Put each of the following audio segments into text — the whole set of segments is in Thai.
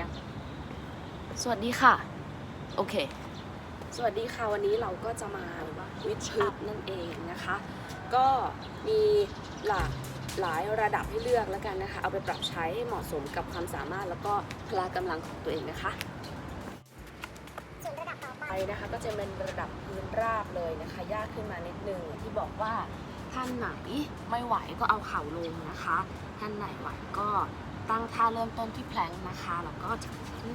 ยัง สวัสดีค่ะ โอเค สวัสดีค่ะวันนี้เราก็จะมาวิดชุดนั่นเองนะคะ ก็มีหลากหลายระดับให้เลือกแล้วกันนะคะ เอาไปปรับใช้ให้เหมาะสมกับความสามารถแล้วก็พละกำลังของตัวเองนะคะส่วนระดับต่อไปไปนะคะก็จะเป็นระดับพื้นราบเลยนะคะ ยากขึ้นมานิดนึงที่บอกว่าท่านไหนไม่ไหวก็เอาเข่าลงนะคะ ท่านไหนไหวก็ ตั้งท่าเริ่มต้นที่แพลงนะคะ แล้วก็จะขึ้น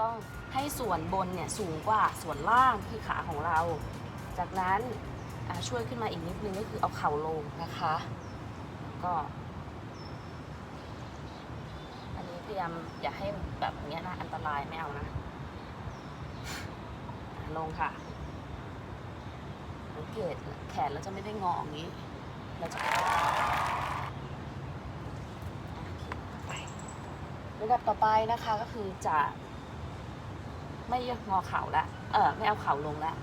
ต้องให้ส่วนบนเนี่ยสูงกว่าส่วนล่างคือขาของเรา จากนั้นช่วยขึ้นมาอีกนิดนึงก็คือเอาเข่าลงนะคะก็ อันนี้พยายามอย่าให้แบบเนี้ยนะอันตรายไม่เอานะ ลงค่ะสังเกตแขนเราจะไม่ได้งออย่างนี้เราจะไประดับต่อไปนะคะก็คือจะ ไม่งอเข่าละเออไม่เอาเข่าลงละแล้ว